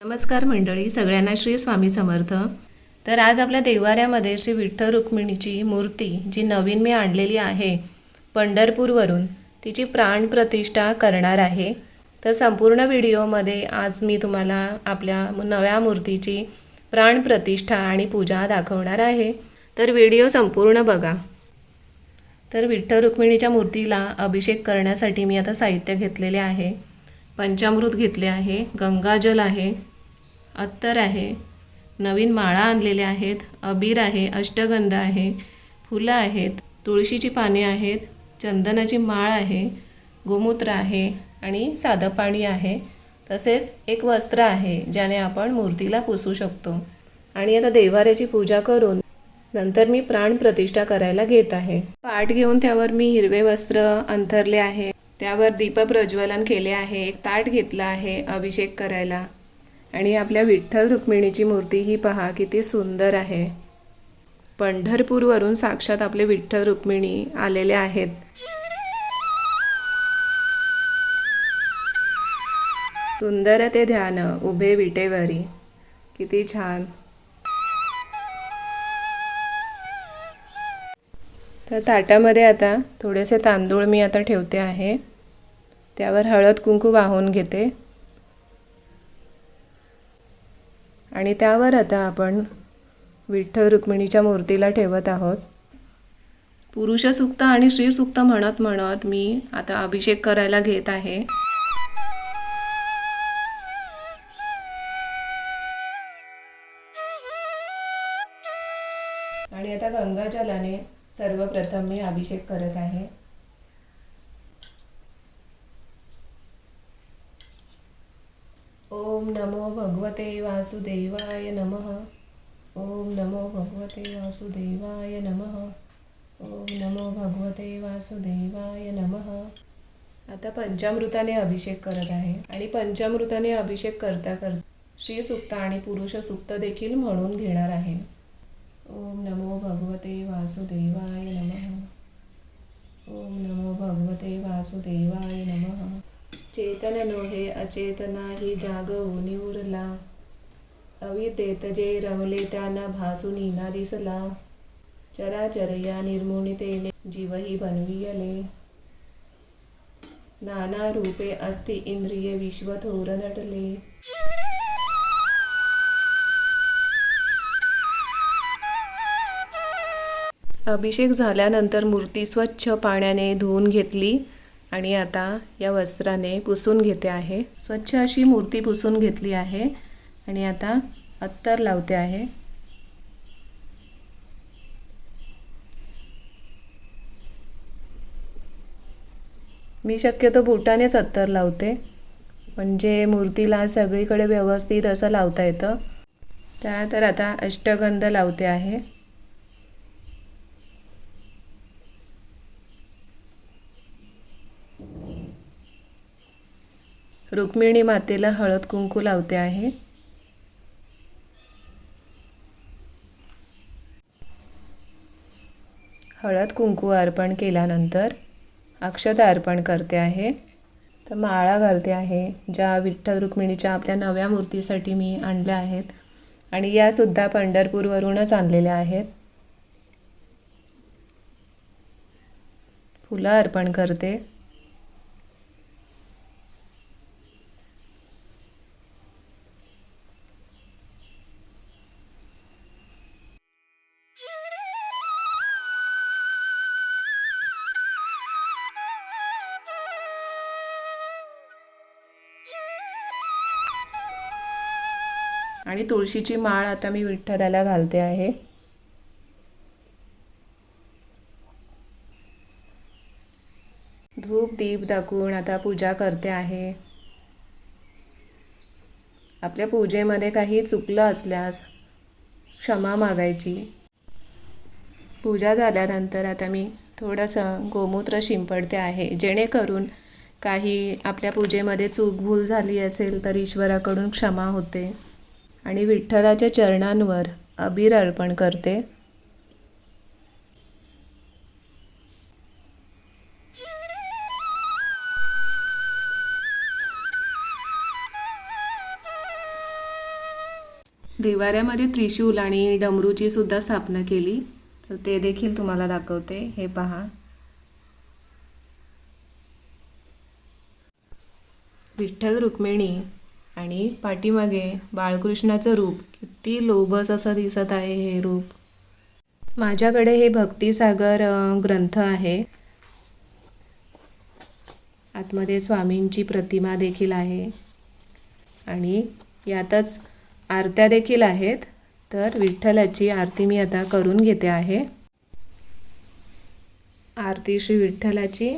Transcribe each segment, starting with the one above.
नमस्कार मंडळी सगळ्यांना श्री स्वामी समर्थ. तर आज आपल्या देवाऱ्यामध्ये श्री विठ्ठल रुक्मिणीची मूर्ती जी नवीन मी आणलेली आहे पंढरपूरवरून तिची प्राणप्रतिष्ठा करणार आहे. तर संपूर्ण व्हिडिओमध्ये आज मी तुम्हाला आपल्या नव्या मूर्तीची प्राणप्रतिष्ठा आणि पूजा दाखवणार आहे. तर व्हिडिओ संपूर्ण बघा. तर विठ्ठल रुक्मिणीच्या मूर्तीला अभिषेक करण्यासाठी मी आता साहित्य घेतलेले आहे. पंचामृत घेतले आहे गंगाजल आहे. अत्तर आहे. नवीन माळा आणलेल्या आहेत. अबीर आहे अष्टगंध आहे फुलं आहेत तुळशीची पाने आहेत चंदनाची माळ आहे गोमूत्र आहे आणि साधं पाणी आहे. तसेच एक वस्त्र आहे ज्याने आपण मूर्तीला पुसू शकतो. आणि आता देवाऱ्याची पूजा करून नंतर मी प्राण प्रतिष्ठा करायला घेत आहे. पाठ घेऊन त्यावर मी हिरवे वस्त्र अंथरले आहे. त्यावर दीप प्रज्वलन केले आहे. एक ताट घेतला आहे अभिषेक करायला. आणि आपल्या विठ्ठल रुक्मिणीची मूर्ती ही पहा किती सुंदर आहे. पंढरपूरवरून साक्षात आपले विठ्ठल रुक्मिणी आलेले आहेत. सुंदर ते ध्यान उभे विटेवरी. किती छान. तर ताटामध्ये आता थोडेसे तांदूळ मी आता ठेवते आहे. त्यावर हळद कुंकू वाहून घेते. आणि त्यावर आता आपण विठ्ठल रुक्मिणीच्या मूर्तीला ठेवत आहोत. पुरुषसुक्त आणि श्रीसुक्त म्हणत म्हणत मी आता अभिषेक करायला घेत आहे. आणि आता गंगाजलाने सर्वप्रथम मी अभिषेक करत आहे ओम नमो भगवते वासुदेवाय नमः। ओम नमो भगवते वासुदेवाय नमः। ओम नमो भगवते वासुदेवाय नमः। आता पंचामृताने अभिषेक करत आहे आणि पंचामृताने अभिषेक करता करता श्रीसुक्त आणि पुरुष सुक्त देखील म्हणून घेणार आहे. ओम नमो भगवते वासुदेवाय नमः। ओम नमो भगवते वासुदेवाय नमः। चेतन नोहे अचेतना ही जागवूनी उरला अवितेत जे रमले त्यांना भासून ना दिसला. चराचर या निर्मुनितेने जीवही बनवियले नाना रूपे अस्ति इंद्रिय विश्वथोर नटले. अभिषेक झाल्यानंतर मूर्ती स्वच्छ पाण्याने धुवून घेतली आणि आता या वस्त्राने पुसून घेते आहे. स्वच्छ अशी मूर्ती पुसून घेतली आहे. आणि आता अत्तर लावते आहे. मी शक्यतो बोटानेच अत्तर लावते. म्हणजे मूर्तीला सगळीकडे व्यवस्थित असं लावता येतं. त्या तर आता अष्टगंध लावते आहे. रुक्मिणी मातेला हळद कुंकू लावते आहे. हळद कुंकू अर्पण केल्यानंतर अक्षता अर्पण करते आहे. तर माळा घालते आहे. ज्या विठ्ठल रुक्मिणीच्या आपल्या नव्या मूर्तीसाठी मी आणल्या आहेत. आणि यासुद्धा पंढरपूरवरूनच आणलेल्या आहेत. फुलं अर्पण करते. आणि तुळशीची माळ आता मी विठ्ठलाला घालते आहे. धूप दीप दाखवून आता पूजा करते आहे. आपल्या पूजेमध्ये काही चुकलं असल्यास क्षमा मागायची. पूजा झाल्यानंतर आता मी थोडंसं गोमूत्र शिंपडते आहे. जेणेकरून काही आपल्या पूजेमध्ये चूक भूल झाली असेल तर ईश्वराकडून क्षमा होते. आणि विठ्ठलाच्या चरणांवर अबीर अर्पण करते. देवाऱ्यामध्ये त्रिशूल आणि डमरूची सुद्धा स्थापना केली. तर ते देखील तुम्हाला दाखवते. हे पहा. विठ्ठल रुक्मिणी आणि पाठीमागे बाळकृष्णाचं रूप किती लोभस असं दिसत आहे हे रूप. माझ्याकडे हे भक्तिसागर ग्रंथ आहे. आतमध्ये स्वामींची प्रतिमा देखील आहे. आणि यातच आरत्या देखील आहेत. तर विठ्ठलाची आरती मी आता करून घेते आहे. आरती श्री विठ्ठलाची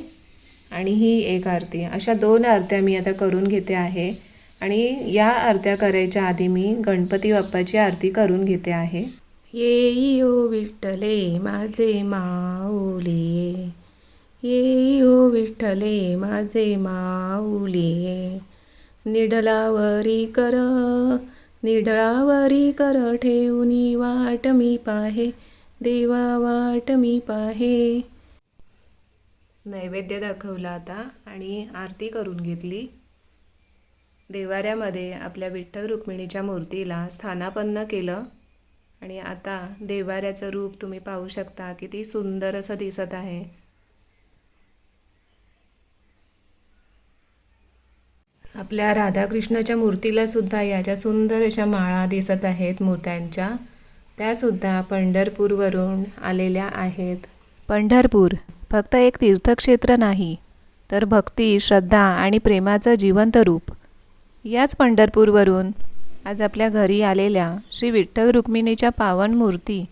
आणि ही एक आरती. अशा दोन आरत्या मी आता करून घेते आहे. आणि या आरत्या करायच्या आधी मी गणपती बाप्पाची आरती करून घेते आहे. येई ओ विठ्ठले माझे माऊली. येई ओ विठ्ठले माझे माऊली. निडलावरी कर निडळावरी कर ठेवनी वाट मी पाहे देवा वाट मी पाहे. नैवेद्य दाखवला आता आणि आरती करून घेतली. देवाऱ्यामध्ये आपल्या विठ्ठल रुक्मिणीच्या मूर्तीला स्थानापन्न केलं. आणि आता देवाऱ्याचं रूप तुम्ही पाहू शकता किती सुंदर असं दिसत आहे. आपल्या राधाकृष्णाच्या मूर्तीला सुद्धा याच्या सुंदर अशा माळा दिसत आहेत मूर्त्यांच्या त्यासुद्धा पंढरपूरवरून आलेल्या आहेत. पंढरपूर फक्त एक तीर्थक्षेत्र नाही तर भक्ती श्रद्धा आणि प्रेमाचं जिवंत रूप. याच पंढरपूरवरून आज आपल्या घरी आलेल्या श्री विठ्ठल रुक्मिणीच्या पावन मूर्ती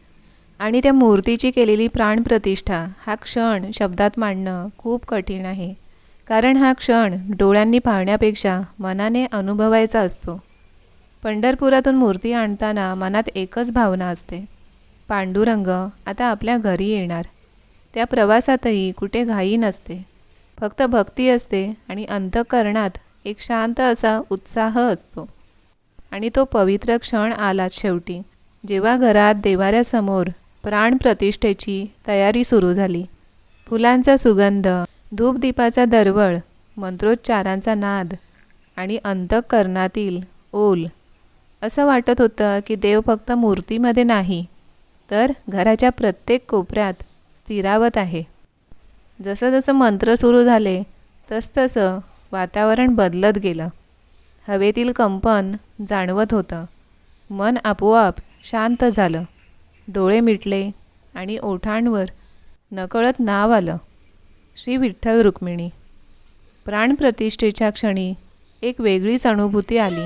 आणि त्या मूर्तीची केलेली प्राणप्रतिष्ठा हा क्षण शब्दात मांडणं खूप कठीण आहे. कारण हा क्षण डोळ्यांनी पाहण्यापेक्षा मनाने अनुभवायचा असतो. पंढरपुरातून मूर्ती आणताना मनात एकच भावना असते. पांडुरंग आता आपल्या घरी येणार. त्या प्रवासातही कुठे घाई नसते. फक्त भक्ती असते आणि अंतःकरणात एक शांत असा उत्साह असतो. आणि तो पवित्र क्षण आलाच शेवटी. जेव्हा घरात देवाऱ्यासमोर प्राणप्रतिष्ठेची तयारी सुरू झाली. फुलांचा सुगंध धूपदीपाचा दरवळ मंत्रोच्चारांचा नाद आणि अंतःकरणातील ओल. असं वाटत होतं की देव फक्त मूर्तीमध्ये नाही तर घराच्या प्रत्येक कोपऱ्यात स्थिरावत आहे. जसं जसं मंत्र सुरू झाले तसतसं वातावरण बदलत गेलं. हवेतील कंपन जाणवत होतं. मन आपोआप शांत झालं. डोळे मिटले आणि ओठांवर नकळत नाव आलं. श्री विठ्ठल रुक्मिणी. प्राणप्रतिष्ठेच्या क्षणी एक वेगळीच अनुभूती आली.